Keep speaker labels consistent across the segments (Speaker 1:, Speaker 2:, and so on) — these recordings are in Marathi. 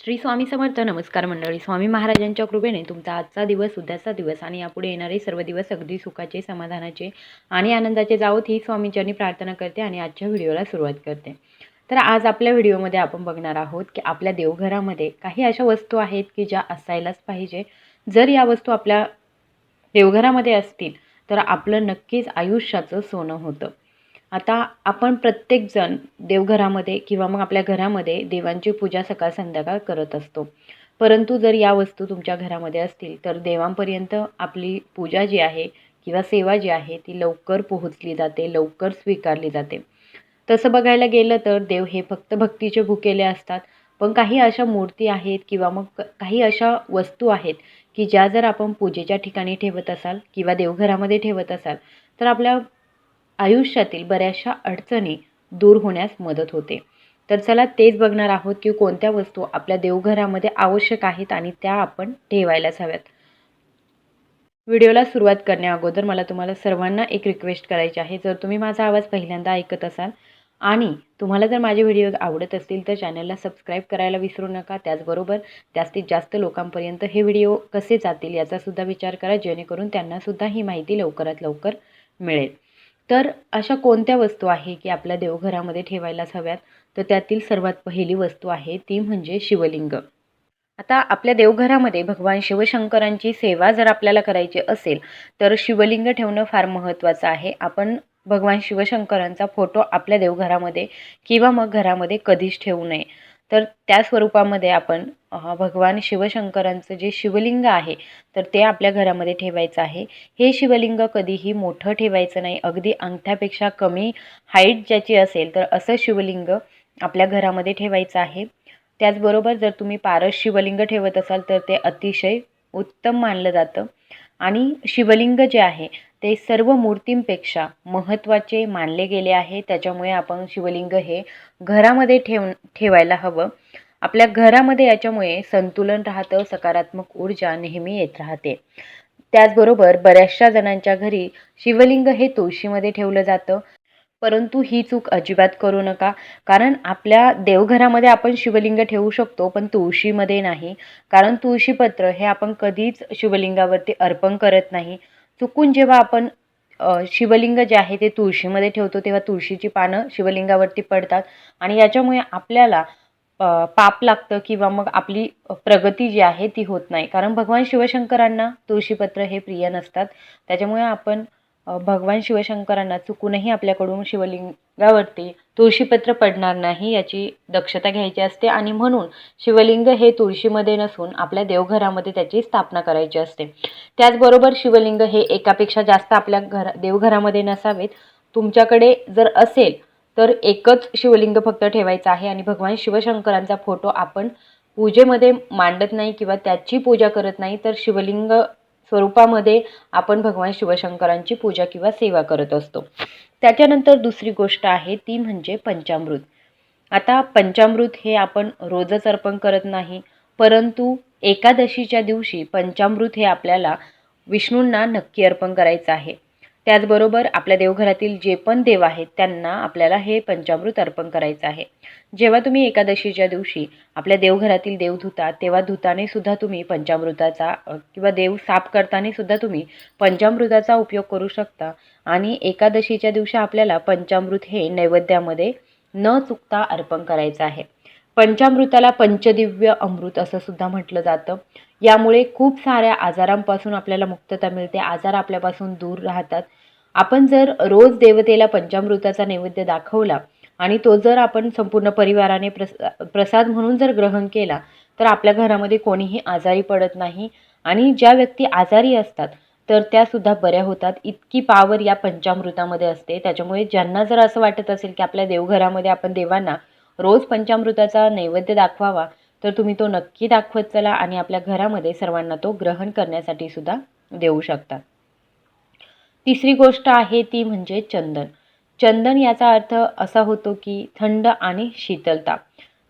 Speaker 1: श्री स्वामी समर्थ. नमस्कार मंडळी. स्वामी महाराजांच्या कृपेने तुमचा आजचा दिवस उद्याचा दिवस आणि यापुढे येणारे सर्व दिवस अगदी सुखाचे समाधानाचे आणि आनंदाचे जावोत ही स्वामीच्यांनी प्रार्थना करते आणि आजच्या व्हिडिओला सुरुवात करते. तर आज आपल्या व्हिडिओमध्ये आपण बघणार आहोत की आपल्या देवघरामध्ये काही अशा वस्तू आहेत की ज्या असायलाच पाहिजे. जर या वस्तू आपल्या देवघरामध्ये असतील तर आपलं नक्कीच आयुष्याचं सोनं होतं. आता आपण प्रत्येकजण देवघरामध्ये किंवा मग आपल्या घरामध्ये देवांची पूजा सकाळ संध्याकाळ करत असतो. परंतु जर या वस्तू तुमच्या घरामध्ये असतील तर देवांपर्यंत आपली पूजा जी आहे किंवा सेवा जी आहे ती लवकर पोहोचली जाते लवकर स्वीकारली जाते. तसं बघायला गेलं तर देव हे फक्त भक्तीचे भुकेले असतात. पण काही अशा मूर्ती आहेत किंवा मग काही अशा वस्तू आहेत की ज्या जर आपण पूजेच्या ठिकाणी ठेवत असाल किंवा देवघरामध्ये ठेवत असाल तर आपल्या आयुष्यातील बऱ्याचशा अडचणी दूर होण्यास मदत होते. तर चला तेच बघणार आहोत की कोणत्या वस्तू आपल्या देवघरामध्ये आवश्यक आहेत आणि त्या आपण ठेवायलाच हव्यात. व्हिडिओला सुरुवात करण्या अगोदर मला तुम्हाला सर्वांना एक रिक्वेस्ट करायची आहे. जर तुम्ही माझा आवाज पहिल्यांदा ऐकत असाल आणि तुम्हाला जर माझे व्हिडिओ आवडत असतील तर चॅनलला सबस्क्राईब करायला विसरू नका. त्याचबरोबर जास्तीत जास्त लोकांपर्यंत हे व्हिडिओ कसे जातील याचासुद्धा विचार करा जेणेकरून त्यांनासुद्धा ही माहिती लवकरात लवकर मिळेल. तर अशा कोणत्या वस्तू आहे की आपल्या देवघरामध्ये ठेवायलाच हव्यात? तर त्यातील सर्वात पहिली वस्तू आहे ती म्हणजे शिवलिंग. आता आपल्या देवघरामध्ये भगवान शिवशंकरांची सेवा जर आपल्याला करायची असेल तर शिवलिंग ठेवणं फार महत्त्वाचं आहे. आपण भगवान शिवशंकरांचा फोटो आपल्या देवघरामध्ये किंवा मग घरामध्ये कधीच ठेवू नये. तर त्या स्वरूपामध्ये आपण भगवान शिवशंकरांचं जे शिवलिंग आहे तर ते आपल्या घरामध्ये ठेवायचं आहे. हे शिवलिंग कधीही मोठं ठेवायचं नाही. अगदी अंगठ्यापेक्षा कमी हाईट ज्याची असेल तर असं शिवलिंग आपल्या घरामध्ये ठेवायचं आहे. त्याचबरोबर जर तुम्ही पारस शिवलिंग ठेवत असाल तर ते अतिशय उत्तम मानलं जातं. आणि शिवलिंग जे आहे ते सर्व मूर्तींपेक्षा महत्त्वाचे मानले गेले आहे. त्याच्यामुळे आपण शिवलिंग हे घरामध्ये ठेव ठेवायला हवं. आपल्या घरामध्ये याच्यामुळे संतुलन राहतं सकारात्मक ऊर्जा नेहमी येत राहते. त्याचबरोबर बऱ्याचशा जणांच्या घरी शिवलिंग हे तुळशीमध्ये ठेवलं जातं. परंतु ही चूक अजिबात करू नका. कारण आपल्या देवघरामध्ये आपण शिवलिंग ठेवू शकतो पण तुळशीमध्ये नाही. कारण तुळशीपत्र हे आपण कधीच शिवलिंगावरती अर्पण करत नाही. चुकून जेव्हा आपण शिवलिंग जे आहे ते तुळशीमध्ये ठेवतो तेव्हा तुळशीची पानं शिवलिंगावरती पडतात आणि याच्यामुळे आपल्याला पाप लागतं किंवा मग आपली प्रगती जी आहे ती होत नाही. कारण भगवान शिवशंकरांना तुळशीपत्र हे प्रिय नसतात. त्याच्यामुळे आपण भगवान शिवशंकरांना चुकूनही आपल्याकडून शिवलिंगावरती तुळशीपत्र पडणार नाही याची दक्षता घ्यायची असते आणि म्हणून शिवलिंग हे तुळशीमध्ये नसून आपल्या देवघरामध्ये त्याची स्थापना करायची असते. त्याचबरोबर शिवलिंग हे एकापेक्षा जास्त आपल्या घरा देवघरामध्ये नसावेत. तुमच्याकडे जर असेल तर एकच शिवलिंग फक्त ठेवायचं आहे आणि भगवान शिवशंकरांचा फोटो आपण पूजेमध्ये मांडत नाही किंवा त्याची पूजा करत नाही तर शिवलिंग स्वरूपामध्ये आपण भगवान शिवशंकरांची पूजा किंवा सेवा करत असतो. त्याच्यानंतर दुसरी गोष्ट आहे ती म्हणजे पंचामृत. आता पंचामृत हे आपण रोजच अर्पण करत नाही परंतु एकादशीच्या दिवशी पंचामृत हे आपल्याला विष्णूंना नक्की अर्पण करायचं आहे. त्याचबरोबर आपल्या देवघरातील जे पण देव आहेत त्यांना आपल्याला हे पंचामृत अर्पण करायचं आहे. जेव्हा तुम्ही एकादशीच्या दिवशी आपल्या देवघरातील देव धुता तेव्हा धुताने सुद्धा तुम्ही पंचामृताचा किंवा देव साफ करताना सुद्धा तुम्ही पंचामृताचा उपयोग करू शकता. आणि एकादशीच्या दिवशी आपल्याला पंचामृत हे नैवेद्यामध्ये न चुकता अर्पण करायचं आहे. पंचामृताला पंचदिव्य अमृत असं सुद्धा म्हटलं जातं. यामुळे खूप साऱ्या आजारांपासून आपल्याला मुक्तता मिळते. आजार आपल्यापासून दूर राहतात. आपण जर रोज देवतेला पंचामृताचा नैवेद्य दाखवला आणि तो जर आपण संपूर्ण परिवाराने प्रस प्रसाद म्हणून जर ग्रहण केला तर आपल्या घरामध्ये कोणीही आजारी पडत नाही आणि ज्या व्यक्ती आजारी असतात तर त्यासुद्धा बऱ्या होतात. इतकी पावर या पंचामृतामध्ये असते. त्याच्यामुळे ज्यांना जर असं वाटत असेल की आपल्या देवघरामध्ये आपण देवांना रोज पंचामृताचा नैवेद्य दाखवावा तर तुम्ही तो नक्की दाखवत चला आणि आपल्या घरामध्ये सर्वांना तो ग्रहण करण्यासाठी सुद्धा देऊ शकता. तिसरी गोष्ट आहे ती म्हणजे चंदन. चंदन याचा अर्थ असा होतो की थंड आणि शीतलता.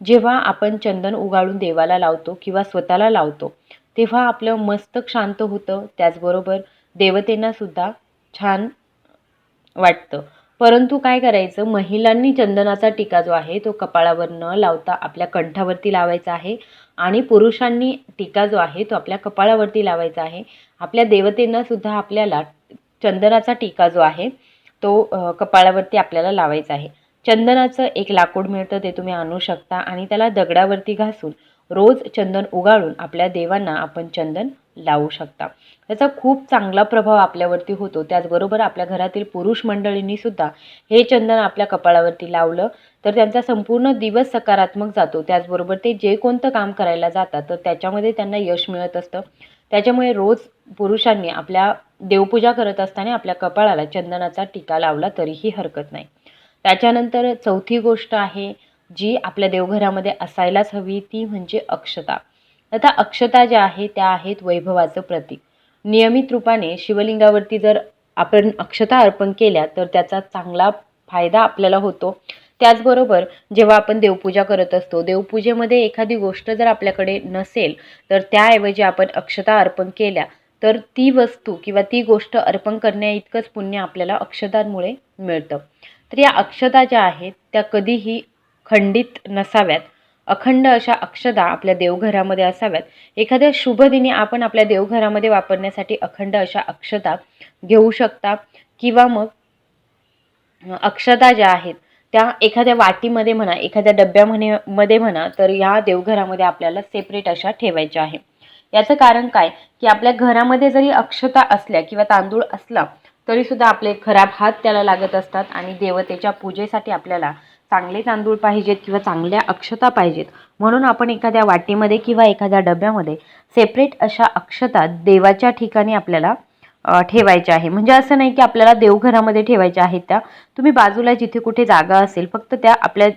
Speaker 1: जेव्हा आपण चंदन उगाळून देवाला लावतो किंवा स्वतःला लावतो तेव्हा आपलं मस्तक शांत होतं त्याचबरोबर देवतेंना सुद्धा छान वाटतं. परंतु काय करायचं? महिलांनी चंदनाचा टिका जो आहे तो कपाळावर न लावता आपल्या कंठावरती लावायचा आहे आणि पुरुषांनी टिका जो आहे तो आपल्या कपाळावरती लावायचा आहे. आपल्या देवतेंना सुद्धा आपल्याला चंदनाचा टिका जो आहे तो कपाळावरती आपल्याला लावायचा आहे. चंदनाचं एक लाकूड मिळतं ते तुम्ही आणू शकता आणि त्याला दगडावरती घासून रोज चंदन उगाळून आपल्या देवांना आपण चंदन लावू शकता. त्याचा खूप चांगला प्रभाव आपल्यावरती होतो. त्याचबरोबर आपल्या घरातील पुरुष मंडळींनी सुद्धा हे चंदन आपल्या कपाळावरती लावलं तर त्यांचा संपूर्ण दिवस सकारात्मक जातो. त्याचबरोबर ते जे कोणतं काम करायला जातात तर त्याच्यामध्ये त्यांना यश मिळत असतं. त्याच्यामुळे रोज पुरुषांनी आपल्या देवपूजा करत असताना आपल्या कपाळाला चंदनाचा टिका लावला तरीही हरकत नाही. त्याच्यानंतर चौथी गोष्ट आहे जी आपल्या देवघरामध्ये असायलाच हवी ती म्हणजे अक्षता. आता अक्षता ज्या आहे त्या आहेत वैभवाचं प्रतीक. नियमित रूपाने शिवलिंगावरती जर आपण अक्षता अर्पण केल्या तर त्याचा चांगला फायदा आपल्याला होतो. त्याचबरोबर जेव्हा आपण देवपूजा करत असतो देवपूजेमध्ये एखादी गोष्ट जर आपल्याकडे नसेल तर त्याऐवजी आपण अक्षता अर्पण केल्या तर ती वस्तू किंवा ती गोष्ट अर्पण करण्या इतकंच पुण्य आपल्याला अक्षतांमुळे मिळतं. तर या अक्षता ज्या आहेत त्या कधीही खंडित नसाव्यात. अखंड अशा अक्षता आपल्या देवघरामध्ये असाव्यात. एखाद्या शुभदिनी आपण आपल्या देवघरामध्ये वापरण्यासाठी अखंड अशा अक्षता घेऊ शकता किंवा मग अक्षता ज्या आहेत त्या एखाद्या वाटीमध्ये म्हणा एखाद्या डब्यामध्ये मध्ये म्हणा तर या देवघरामध्ये आपल्याला सेपरेट अशा ठेवायच्या आहे याचं कारण काय? की आपल्या घरामध्ये जरी अक्षता असल्या किंवा तांदूळ असला तरीसुद्धा आपले खराब हात त्याला लागत असतात आणि देवतेच्या पूजेसाठी आपल्याला चांगले तांदूळ पाहिजेत किंवा चांगल्या अक्षता पाहिजेत. म्हणून आपण एखाद्या वाटीमध्ये किंवा एखाद्या डब्यामध्ये सेपरेट अशा अक्षता देवाच्या ठिकाणी आपल्याला ठेवायच्या आहे. म्हणजे असं नाही की आपल्याला देवघरामध्ये ठेवायच्या आहेत त्या. तुम्ही बाजूला जिथे कुठे जागा असेल फक्त त्या आपल्या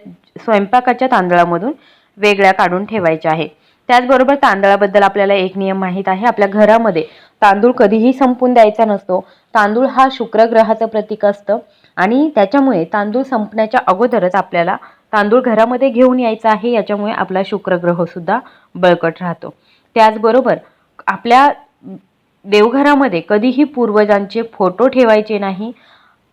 Speaker 1: स्वयंपाकाच्या तांदळामधून वेगळ्या काढून ठेवायच्या आहे. त्याचबरोबर तांदळाबद्दल आपल्याला एक नियम माहीत आहे. आपल्या घरामध्ये तांदूळ कधीही संपून द्यायचा नसतो. तांदूळ हा शुक्र ग्रहाचं प्रतीक असतं. आणि त्याच्यामुळे तांदूळ संपण्याच्या अगोदरच आपल्याला तांदूळ घरामध्ये घेऊन यायचा आहे याच्यामुळे आपला शुक्रग्रहसुद्धा बळकट राहतो. त्याचबरोबर आपल्या देवघरामध्ये कधीही पूर्वजांचे फोटो ठेवायचे नाही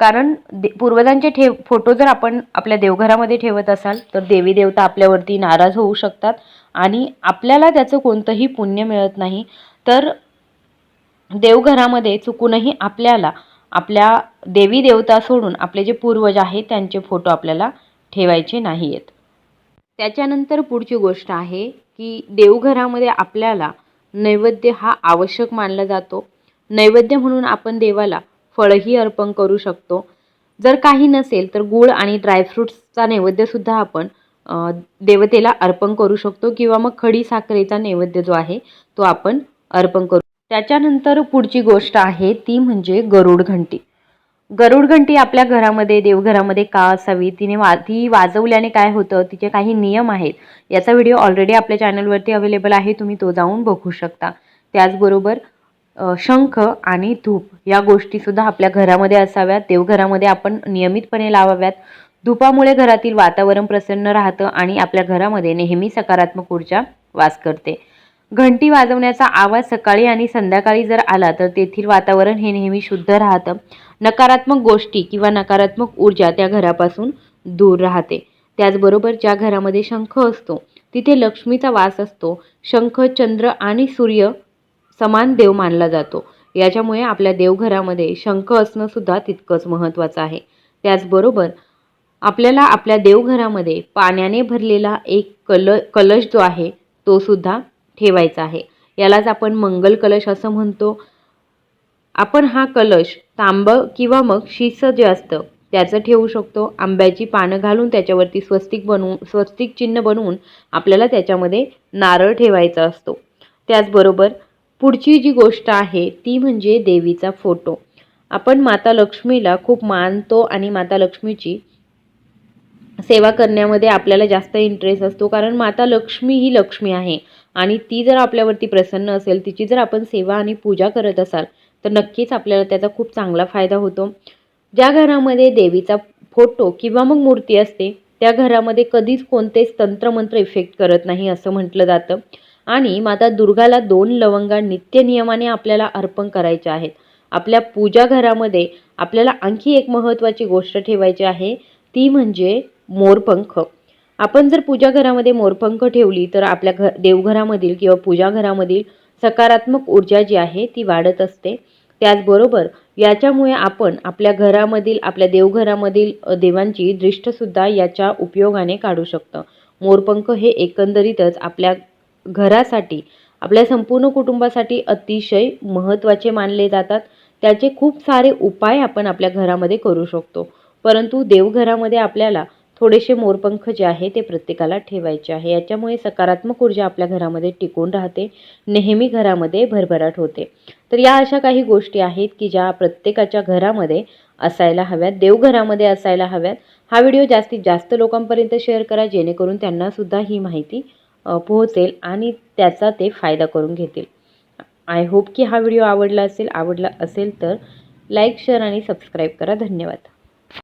Speaker 1: कारण दे पूर्वजांचे ठेव फोटो जर आपण आपल्या देवघरामध्ये ठेवत असाल तर देवी देवता आपल्यावरती नाराज होऊ शकतात आणि आपल्याला त्याचं कोणतंही पुण्य मिळत नाही. तर देवघरामध्ये चुकूनही आपल्याला आपल्या देवी देवता सोडून आपले जे पूर्वज आहेत त्यांचे फोटो आपल्याला ठेवायचे नाही आहेत त्याच्यानंतर पुढची गोष्ट आहे की देवघरामध्ये आपल्याला नैवेद्य हा आवश्यक मानला जातो. नैवेद्य म्हणून आपण देवाला फळही अर्पण करू शकतो. जर काही नसेल तर गूळ आणि ड्रायफ्रुट्सचा नैवेद्यसुद्धा आपण देवतेला अर्पण करू शकतो किंवा मग खडी साखरेचा नैवेद्य जो आहे तो आपण अर्पण करू त्याच्यानंतर पुढची गोष्ट आहे ती म्हणजे गरुड घंटी. गरुड घंटी आपल्या घरामध्ये देवघरामध्ये का असावी? तिने वा ती वाजवल्याने काय होतं? तिचे काही नियम आहेत. याचा व्हिडिओ ऑलरेडी आपल्या चॅनलवरती अवेलेबल आहे तुम्ही तो जाऊन बघू शकता. त्याचबरोबर शंख आणि धूप या गोष्टीसुद्धा आपल्या घरामध्ये असाव्यात. देवघरामध्ये आपण नियमितपणे लावाव्यात. धुपामुळे घरातील वातावरण प्रसन्न राहतं आणि आपल्या घरामध्ये नेहमी सकारात्मक ऊर्जा वास करते. घंटी वाजवण्याचा आवाज सकाळी आणि संध्याकाळी जर आला तर तेथील वातावरण हे नेहमी शुद्ध राहतं. नकारात्मक गोष्टी किंवा नकारात्मक ऊर्जा त्या घरापासून दूर राहते. त्याचबरोबर ज्या घरामध्ये शंख असतो तिथे लक्ष्मीचा वास असतो. शंख चंद्र आणि सूर्य समान देव मानला जातो. याच्यामुळे आपल्या देवघरामध्ये शंख असणं सुद्धा तितकंच महत्त्वाचं आहे. त्याचबरोबर आपल्याला आपल्या देवघरामध्ये पाण्याने भरलेला एक कल कलश जो आहे तो सुद्धा ठेवायचा आहे. यालाच आपण मंगल कलश असं म्हणतो. आपण हा कलश तांब किंवा मग शिस जे असतं त्याचं ठेवू शकतो. आंब्याची पानं घालून त्याच्यावरती स्वस्तिक बनवून स्वस्तिक चिन्ह बनवून आपल्याला त्याच्यामध्ये नारळ ठेवायचा असतो. त्याचबरोबर पुढची जी गोष्ट आहे ती म्हणजे देवीचा फोटो. आपण माता लक्ष्मीला खूप मानतो आणि माता लक्ष्मीची सेवा करण्यामध्ये आपल्याला जास्त इंटरेस्ट असतो. कारण माता लक्ष्मी ही लक्ष्मी आहे. आणि ती जर आपल्यावरती प्रसन्न असेल तिची जर आपण सेवा आणि पूजा करत असाल तर नक्कीच आपल्याला त्याचा खूप चांगला फायदा होतो. ज्या घरामध्ये देवीचा फोटो किंवा मग मूर्ती असते त्या घरामध्ये कधीच कोणतेच तंत्रमंत्र इफेक्ट करत नाही असं म्हटलं जातं. आणि माता दुर्गाला दोन लवंगा नित्य नियमाने आपल्याला अर्पण करायच्या आहेत. आपल्या पूजा घरामध्ये आपल्याला आणखी एक महत्त्वाची गोष्ट ठेवायची आहे ती म्हणजे मोरपंख. आपण जर पूजा घरामध्ये मोरपंख ठेवली तर आपल्या घ देवघरामधील किंवा पूजा घरामधील सकारात्मक ऊर्जा जी आहे ती वाढत असते. त्याचबरोबर याच्यामुळे आपण आपल्या घरामधील आपल्या देवघरामधील देवांची दृष्टसुद्धा याच्या उपयोगाने काढू शकतं. मोरपंख हे एकंदरीतच आपल्या घरासाठी आपल्या संपूर्ण कुटुंबासाठी अतिशय महत्त्वाचे मानले जातात. त्याचे खूप सारे उपाय आपण आपल्या घरामध्ये करू शकतो. परंतु देवघरामध्ये आपल्याला थोडेसे मोरपंख जे आहे ते प्रत्येकाला ठेवायचे आहे. याच्यामुळे सकारात्मक ऊर्जा आपल्या घरामध्ये टिकून राहते नेहमी घरामध्ये भरभराट होते. तर या अशा काही गोष्टी आहेत की ज्या प्रत्येकाच्या घरामध्ये असायला हव्यात देवघरामध्ये असायला हव्यात. हा व्हिडिओ जास्तीत जास्त लोकांपर्यंत शेअर करा जेणेकरून त्यांनासुद्धा ही माहिती पोहोचेल आणि त्याचा ते फायदा करून घेतील. आय होप की हा व्हिडिओ आवडला असेल. आवडला असेल तर लाईक शेअर आणि सबस्क्राईब करा. धन्यवाद.